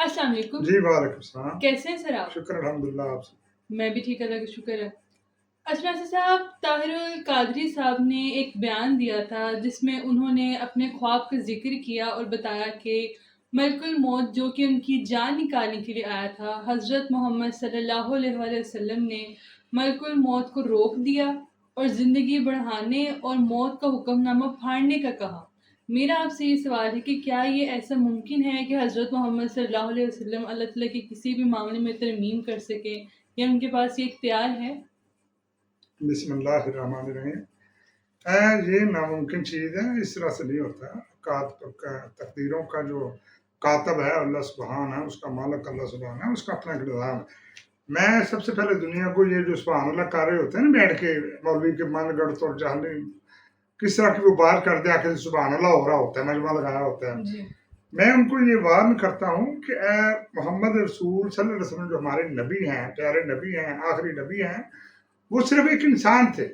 السلام علیکم۔ جی وعلیکم السلام۔ کیسے ہیں سر آپ؟ شکر الحمدللہ آپ سے میں بھی ٹھیک اللہ کا شکر ہے۔ اشرف صاحب طاہر القادری صاحب نے ایک بیان دیا تھا جس میں انہوں نے اپنے خواب کا ذکر کیا اور بتایا کہ ملک الموت جو کہ ان کی جان نکالنے کے لیے آیا تھا حضرت محمد صلی اللہ علیہ وآلہ وسلم نے ملک الموت کو روک دیا اور زندگی بڑھانے اور موت کا حکم نامہ پھاڑنے کا کہا۔ میرا آپ سے یہ سوال ہے کہ کیا یہ ایسا ممکن ہے کہ حضرت محمد صلی اللہ علیہ وسلم اللہ تعالیٰ کے کسی بھی معاملے میں ترمیم کر سکیں یا ان کے پاس یہ اختیار ہے؟ بسم اللہ الرحمن الرحیم۔ اے، یہ ناممکن چیز ہے، اس طرح سے نہیں ہوتا۔ کات- کا- تقدیروں کا جو کاتب ہے، اللہ سبحان ہے اس کا مالک اللہ سبحان ہے اس کا اپنا ایک نظام ہے۔ میں سب سے پہلے دنیا کو یہ جو سبحان اللہ کر رہے ہوتے ہیں نا بیٹھ کے، مولوی کے من گڑھ تو جہلی کس طرح کی وہ بار کر دیا کہ سبحان اللہ ہو رہا ہوتا ہے مجمع لگایا ہوتا ہے۔ جی۔ میں ان کو یہ وارن کرتا ہوں کہ اے محمد رسول صلی اللہ علیہ وسلم جو ہمارے نبی ہیں پیارے نبی ہیں آخری نبی ہیں وہ صرف ایک انسان تھے۔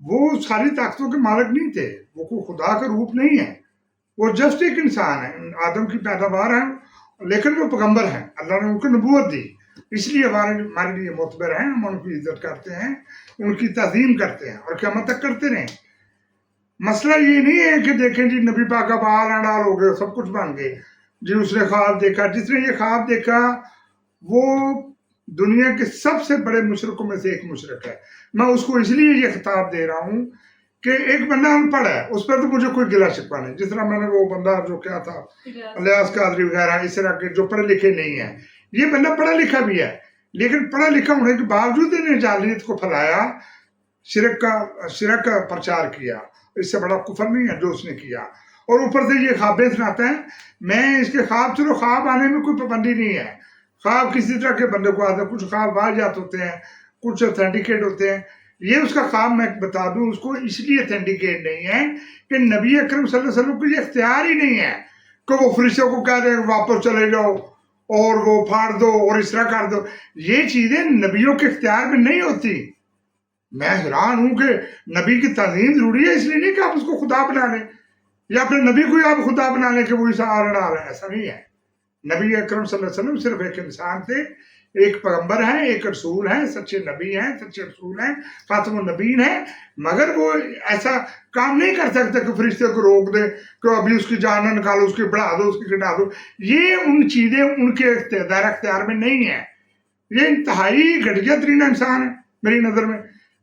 وہ ساری طاقتوں کے مالک نہیں تھے۔ وہ کوئی خدا کا روپ نہیں ہے۔ وہ جسٹ ایک انسان ہے۔ آدم کی پیداوار ہے لیکن وہ پیغمبر ہیں۔ اللہ نے ان کو نبوت دی۔ اس لیے ہمارے ہمارے لیے معتبر ہیں ہم ان کی عزت کرتے ہیں ان کی تعظیم کرتے ہیں اور قیامت تک کرتے رہیں۔ مسئلہ یہ نہیں ہے کہ دیکھیں جی نبی پاک اب آل انڈال ہو گئے، سب کچھ بن گئے۔ جی اس نے خواب دیکھا، جس نے یہ خواب دیکھا، وہ دنیا کے سب سے بڑے مشرقوں میں سے ایک مشرق ہے۔ میں اس کو اس لیے یہ خطاب دے رہا ہوں کہ ایک بندہ ان پڑھ ہے، اس پر تو مجھے کوئی گلا شکوا نہیں۔ جس طرح میں نے وہ بندہ جو کیا تھا، الیاس قادری وغیرہ، اس طرح کے جو پڑھے لکھے نہیں ہیں۔ یہ بندہ پڑھا لکھا بھی ہے، لیکن پڑھا لکھا ہونے کے باوجود انہیں جالیت کو پھیلایا، شرک کا شرک کا پرچار کیا۔ اس سے بڑا کفر نہیں ہے جو اس نے کیا۔ اور اوپر سے یہ خوابیں سناتا ہے، میں اس کے خواب، چلو خواب آنے میں کوئی پابندی نہیں ہے۔ خواب کسی طرح کے بندے کو آتے ہیں کچھ خواب واجات ہوتے ہیں، کچھ اتھینٹیکیٹ ہوتے ہیں۔ یہ اس کا خواب میں بتا دوں، اس کو اس لیے اتھینٹیکیٹ نہیں ہے کہ نبی اکرم صلی اللہ علیہ وسلم کو یہ اختیار ہی نہیں ہے کہ وہ فرشتوں کو کہہ دیں، واپس چلے جاؤ اور وہ پھاڑ دو اور اس طرح کر دو۔ یہ چیزیں نبیوں کے اختیار میں نہیں ہوتی۔ میں حیران ہوں کہ نبی کی تعلیم ضروری ہے، اس لیے نہیں کہ آپ اس کو خدا بنا لیں، یا اپنے نبی کو ہی آپ خدا بنا لیں کہ وہ اسے آ رہا ہے، ایسا نہیں ہے۔ نبی اکرم صلی اللہ علیہ وسلم صرف ایک انسان تھے، ایک پیغمبر ہیں، ایک رسول ہیں، سچے نبی ہیں، سچے رسول ہیں، خاتم النبین ہیں، مگر وہ ایسا کام نہیں کر سکتے کہ فرشتے کو روک دے، کہ ابھی اس کی جان نہ نکالو، اس کی بڑھا دو، اس کی گٹا دو۔ یہ ان چیزیں ان کے اختیار اختیار میں نہیں ہے یہ انتہائی گھٹیا ترین انسان ہے، میری نظر میں۔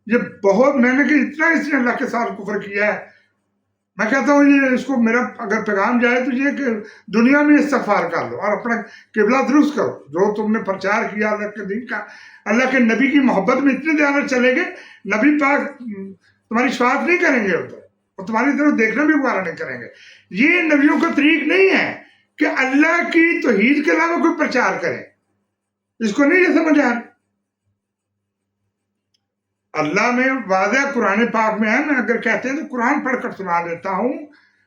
یہ بہت میں نے کہ اتنا اس نے اللہ کے ساتھ کفر کیا ہے۔ میں کہتا ہوں یہ اس کو میرا اگر پیغام جائے تو یہ کہ دنیا میں استغفار کر لو اور اپنا قبلہ درست کرو۔ جو تم نے پرچار کیا اللہ کے دین کا، اللہ کے نبی کی محبت میں اتنے دھیان چلے گے نبی پاک تمہاری شفاعت نہیں کریں گے ادھر، اور تمہاری طرف دیکھنا بھی گوارا نہیں کریں گے۔ یہ نبیوں کا طریق نہیں ہے کہ اللہ کی توحید کے علاوہ کوئی پرچار کرے۔ اس کو نہیں یہ سمجھ اللہ میں واضح قرآن پاک میں ہے، میں اگر کہتے ہیں تو قرآن پڑھ کر سنا دیتا ہوں۔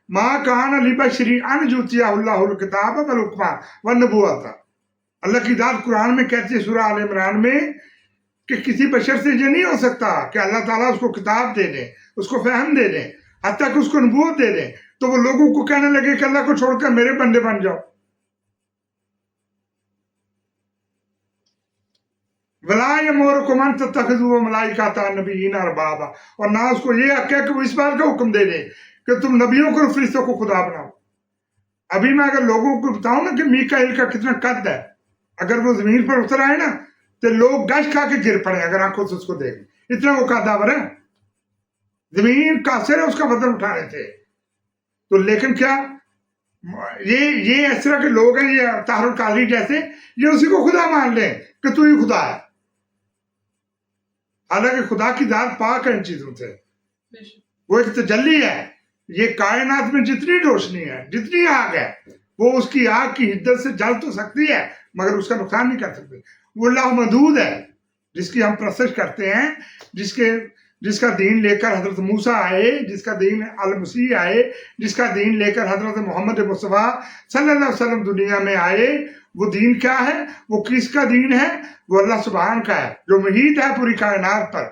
ماں کان علی بشری ان جوتیا اللہ الکتاب والحکمہ والنبوت اللہ کی ذات قرآن میں کہتی ہے سورہ آل عمران میں کہ کسی بشر سے یہ نہیں ہو سکتا کہ اللہ تعالیٰ اس کو کتاب دے دے، اس کو فہم دے دے، حتیٰ کہ اس کو نبوت دے دے۔ تو وہ لوگوں کو کہنے لگے کہ اللہ کو چھوڑ کر میرے بندے بن جاؤ۔ ولا یمور کو من تتخذوا ملائکات نبیین اربابا۔ اور نہ اس کو یہ حق ہے کہ وہ اس بات کا حکم دے دے کہ تم نبیوں کو فرشتوں کو خدا بناؤ۔ ابھی میں اگر لوگوں کو بتاؤں نا کہ میکائیل کا کتنا قد ہے، اگر وہ زمین پر اتر آئے نا، تو لوگ گش کھا کے گر پڑے اگر آنکھوں سے اس کو دیکھ اتنا وہ قداور ہے۔ زمین کاسر ہے، اس کا وزن اٹھانے تھے۔ تو لیکن کیا؟ یہ یہ اس طرح کے لوگ ہیں، یہ طاہر القادری جیسے، یہ اسی کو خدا مان لیں کہ تو ہی خدا ہے۔ حالانکہ خدا کی ذات پاک ہے ان چیزوں سے۔ وہ ایک تجلی ہے۔ یہ کائنات میں جتنی روشنی ہے، جتنی آگ ہے، وہ اس کی آگ کی حدت سے جل تو سکتی ہے، مگر اس کا نقصان نہیں کر سکتے۔ وہ اللہ محدود ہے، جس کی ہم پرسش کرتے ہیں، جس کے، جس کا دین لے کر حضرت موسیٰ آئے، جس کا دین المسیح آئے، جس کا دین لے کر حضرت محمد مصطفیٰ صلی اللہ علیہ وسلم دنیا میں آئے وہ دین کیا ہے؟ وہ کس کا دین ہے؟ وہ اللہ سبحان کا ہے، جو محیط ہے پوری کائنات پر۔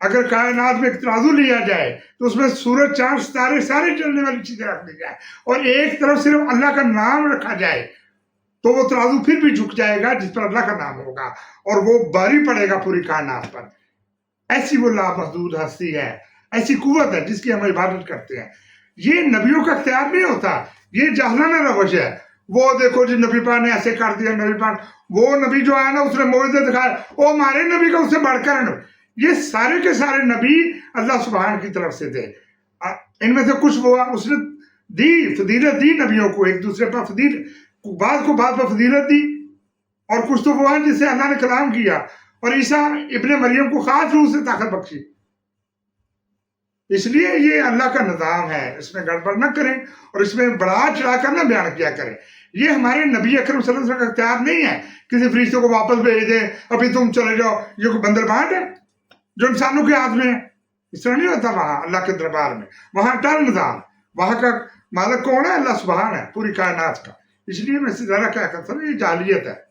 اگر کائنات میں ایک ترازو لیا جائے، تو اس میں سورج، چاند، ستارے سارے چلنے والی چیزیں رکھ دی جائے اور ایک طرف صرف اللہ کا نام رکھا جائے، تو وہ ترازو پھر بھی جھک جائے گا، جس پر اللہ کا نام ہوگا۔ اور وہ باری پڑے گا پوری کائنات پر۔ ایسی وہ لامحدود ہستی ہے، ایسی قوت ہے جس کی ہم عبادت کرتے ہیں۔ یہ نبیوں کا اختیار نہیں ہوتا، یہ جہلانہ روش ہے۔ وہ دیکھو جی نبی پاک نے ایسے کر دیا، نبی پاک، وہ نبی جو آیا نا، اس نے معجزے دکھایا وہ ہمارے نبی کا اس سے بڑھ کر یہ سارے کے سارے نبی اللہ سبحان کی طرف سے تھے۔ ان میں سے کچھ وہ اس نے دی، فضیلت دی نبیوں کو، ایک دوسرے پر فضیل، بعض کو بعض پر فضیلت دی، اور کچھ تو وہ ہیں جسے اللہ نے کلام کیا۔ اور عیسیٰ ابن مریم کو خاص روح سے طاقت بخشی۔ اس لیے یہ اللہ کا نظام ہے، اس میں گڑبڑ نہ کریں اور اس میں بڑا چڑھا کر نہ بیان کیا کریں۔ یہ ہمارے نبی اکرم صلی اللہ علیہ وسلم کا اختیار نہیں ہے کسی فرشتوں کو واپس بھیج دیں، ابھی تم چلے جاؤ، یہ کوئی بندر بانٹ ہے جو انسانوں کے ہاتھ میں ہے؟ اس طرح نہیں ہوتا وہاں، اللہ کے دربار میں۔ وہاں ٹر نظام وہاں کا مالک کون ہے؟ اللہ سبحان ہے، پوری کائنات کا۔ اس لیے میں سے زیادہ کیا کرتا ہوں، یہ جالیت ہے۔